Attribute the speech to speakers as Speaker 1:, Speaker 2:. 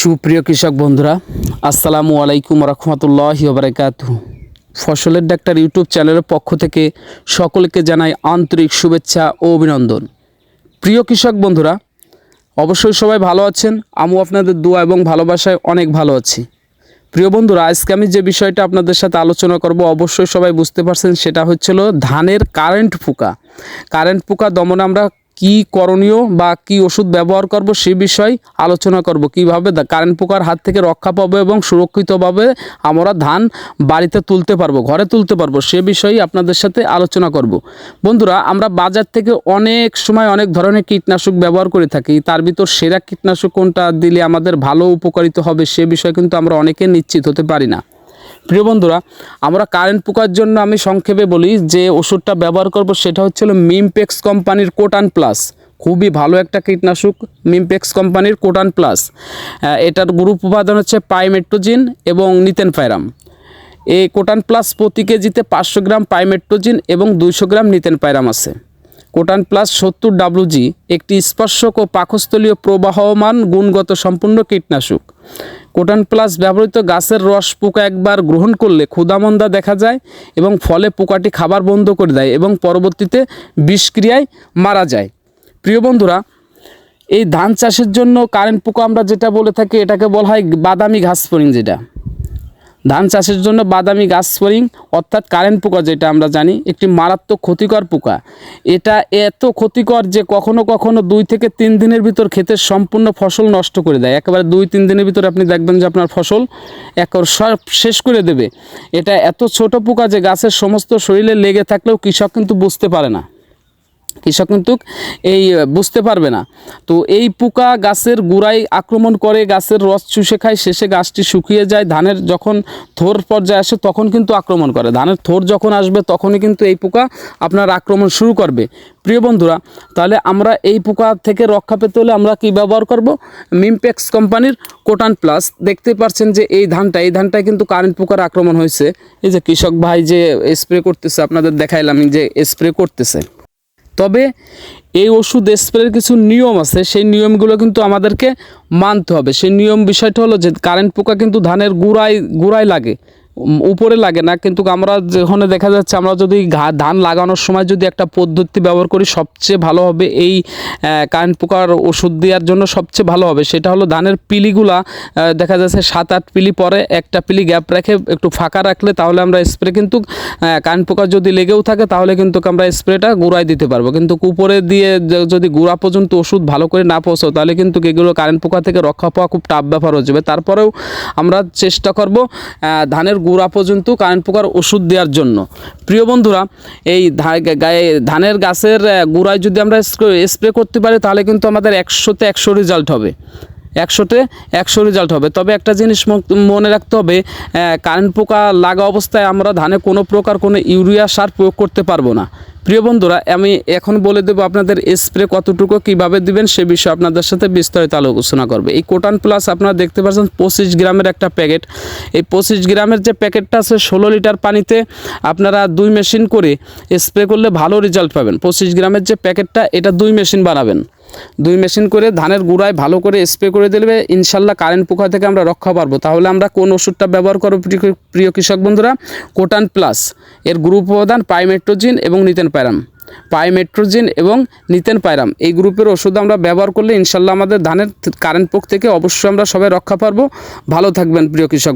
Speaker 1: সুপ্রিয় কৃষক বন্ধুরা, আসসালামু আলাইকুম রহমতুল্লাহ বারাকাতু ফসলের ডাক্তার ইউটিউব চ্যানেলের পক্ষ থেকে সকলকে জানাই আন্তরিক শুভেচ্ছা ও অভিনন্দন। প্রিয় কৃষক বন্ধুরা, অবশ্যই সবাই ভালো আছেন, আমিও আপনাদের দোয়া এবং ভালোবাসায় অনেক ভালো আছি। প্রিয় বন্ধুরা, আজকে আমি যে বিষয়টা আপনাদের সাথে আলোচনা করব, অবশ্যই সবাই বুঝতে পারছেন, সেটা হচ্ছিল ধানের কারেন্ট পোকা। কারেন্ট পোকা দমনে আমরা কি করণীয় বা কি ওষুধ ব্যবহার করব সে বিষয় আলোচনা করব। কীভাবে কারেন্ট পোকার হাত থেকে রক্ষা পাবো এবং সুরক্ষিতভাবে আমরা ধান বাড়িতে তুলতে পারব, ঘরে তুলতে পারব, সে বিষয়ে আপনাদের সাথে আলোচনা করব। বন্ধুরা, আমরা বাজার থেকে অনেক সময় অনেক ধরনের কীটনাশক ব্যবহার করে থাকি। তার ভিতর সেরা কীটনাশক কোনটা দিলে আমাদের ভালো উপকারিত হবে সে বিষয়ে কিন্তু আমরা অনেকে নিশ্চিত হতে পারি না। প্রিয় বন্ধুরা, আমরা কারেন্ট পোকার জন্য আমি সংক্ষেপে বলি যে ওষুধটা ব্যবহার করব সেটা হচ্ছিল মিমপেক্স কোম্পানির কোটান প্লাস খুবই ভালো একটা কীটনাশক মিমপেক্স কোম্পানির কোটান প্লাস এটার গ্রুপ উপাদান হচ্ছে পাইমেট্রোজিন এবং নিতেন ফাইরাম এই কোটান প্লাস প্রতি কেজিতে পাঁচশো গ্রাম পাইমেট্রোজিন এবং দুইশো গ্রাম নিতেন পাইরাম আছে। কোটান প্লাস সত্তর ডাব্লুজি একটি স্পর্শক ও পাকস্থলীয় প্রবাহমান গুণগত সম্পূর্ণ কীটনাশক। কোটান প্লাস ব্যবহৃত গাছের রস পোকা একবার গ্রহণ করলে ক্ষুদামন্দা দেখা যায় এবং ফলে পোকাটি খাবার বন্ধ করে দেয় এবং পরবর্তীতে বিষক্রিয়ায় মারা যায়। প্রিয় বন্ধুরা, এই ধান চাষের জন্য কারেন্ট পোকা আমরা যেটা বলে থাকি, এটাকে বলা হয় বাদামি ঘাস ফড়িং যেটা। ধান চাষের জন্য বাদামি গাছ স্পরিং, অর্থাৎ কারেন্ট পোকা যেটা আমরা জানি, একটি মারাত্মক ক্ষতিকর পোকা। এটা এত ক্ষতিকর যে কখনো কখনো দুই থেকে তিন দিনের ভিতর ক্ষেতের সম্পূর্ণ ফসল নষ্ট করে দেয়। একেবারে দুই তিন দিনের ভিতর আপনি দেখবেন যে আপনার ফসল একর সব শেষ করে দেবে। এটা এত ছোট পোকা যে গাছের সমস্ত শরীরে লেগে থাকলেও কৃষক কিন্তু বুঝতে পারে না। কৃষক কিন্তু এই বুঝতে পারবে না। তো এই পোকা গাছের গুড়ায় আক্রমণ করে, গাছের রস চুষে খায়, শেষে গাছটি শুকিয়ে যায়, ধানের যখন থোর পর্যায়ে আসে তখন কিন্তু আক্রমণ করে। ধানের থোর যখন আসবে তখনই কিন্তু এই পোকা আপনার আক্রমণ শুরু করবে। প্রিয় বন্ধুরা, তাহলে আমরা এই পোকা থেকে রক্ষা পেতে হলে আমরা কি ব্যবহার করব? মিমপেক্স কোম্পানির কোটান প্লাস। দেখতে পাচ্ছেন যে এই ধানটা, এই ধানটায় কিন্তু কারেন্ট পোকার আক্রমণ হয়েছে। এই যে কৃষক ভাই যে স্প্রে করতেছে, আপনাদের দেখাইলাম যে স্প্রে করতেছে। তবে এই ওষুধ স্প্রের কিছু নিয়ম আছে, সেই নিয়মগুলো কিন্তু আমাদেরকে মানতে হবে। সেই নিয়ম বিষয়টা হলো যে কারেন্ট পোকা কিন্তু ধানের গুড়ায় গুড়ায় লাগে। উপরে লাগে না, কিন্তু আমরা যেখানে দেখা যাচ্ছে আমরা যদি ধান লাগানোর সময় যদি একটা পদ্ধতি ব্যবহার করি, সবচেয়ে ভালো হবে এই কারেন্ট পোকার ওষুধ দেওয়ার জন্য সবচেয়ে ভালো হবে। সেটা হলো ধানের পিলিগুলা দেখা যাচ্ছে সাত আট পিলি পরে একটা পিলি গ্যাপ রেখে একটু ফাঁকা রাখলে তাহলে আমরা স্প্রে কিন্তু কারেন্ট পোকা যদি লেগেও থাকে তাহলে কিন্তু আমরা স্প্রেটা গুঁড়ায় দিতে পারব। কিন্তু উপরে দিয়ে যদি গুঁড়া পর্যন্ত ওষুধ ভালো করে না পৌঁছাও তাহলে কিন্তু এগুলো কারেন্ট পোকা থেকে রক্ষা পাওয়া খুব টাফ ব্যাপার হয়ে যাবে। তারপরেও আমরা চেষ্টা করব ধানের গুঁড়া পর্যন্ত কারেন্ট পোকার ওষুধ দেওয়ার জন্য। প্রিয় বন্ধুরা, এই গায়ে, ধানের গাছের গুঁড়ায় যদি আমরা স্প্রে করতে পারি, তাহলে কিন্তু আমাদের একশোতে একশো রেজাল্ট হবে। একশোতে একশো রেজাল্ট হবে। তবে একটা জিনিস মনে রাখতে হবে কারেন্ট পোকা লাগা অবস্থায় আমরা ধানে কোনো প্রকার কোনো ইউরিয়া সার প্রয়োগ করতে পারব না। প্রিয় বন্ধুরা, আমি এখন বলে দেবো আপনাদের স্প্রে কতটুকু, কীভাবে দিবেন সে বিষয়ে আপনাদের সাথে বিস্তারিত আলোচনা করবে। এই কোটান প্লাস আপনারা দেখতে পাচ্ছেন পঁচিশ গ্রামের একটা প্যাকেট। এই পঁচিশ গ্রামের যে প্যাকেটটা আছে, ষোলো লিটার পানিতে আপনারা দুই মেশিন করে স্প্রে করলে ভালো রেজাল্ট পাবেন। পঁচিশ গ্রামের যে প্যাকেটটা, এটা দুই মেশিন বানাবেন। দুই মেশিন করে ধানের গুঁড়ায় ভালো করে স্প্রে করে দিলে ইনশাল্লাহ কারেন্ট পোকা থেকে আমরা রক্ষা পারব তাহলে আমরা কোন ওষুধটা ব্যবহার করব প্রিয়- কৃষক বন্ধুরা? কোটান প্লাস এর গ্রুপ উপাদান পাইমেট্রোজিন এবং নিতেন প্যারাম পাইমেট্রোজিন এবং নিতেন পাইরাম এই গ্রুপের ওষুধ আমরা ব্যবহার করলে ইনশাল্লাহ আমাদের ধানের কারেন্ট পোক থেকে অবশ্যই আমরা সবাই রক্ষা পারব ভালো থাকবেন প্রিয় কৃষক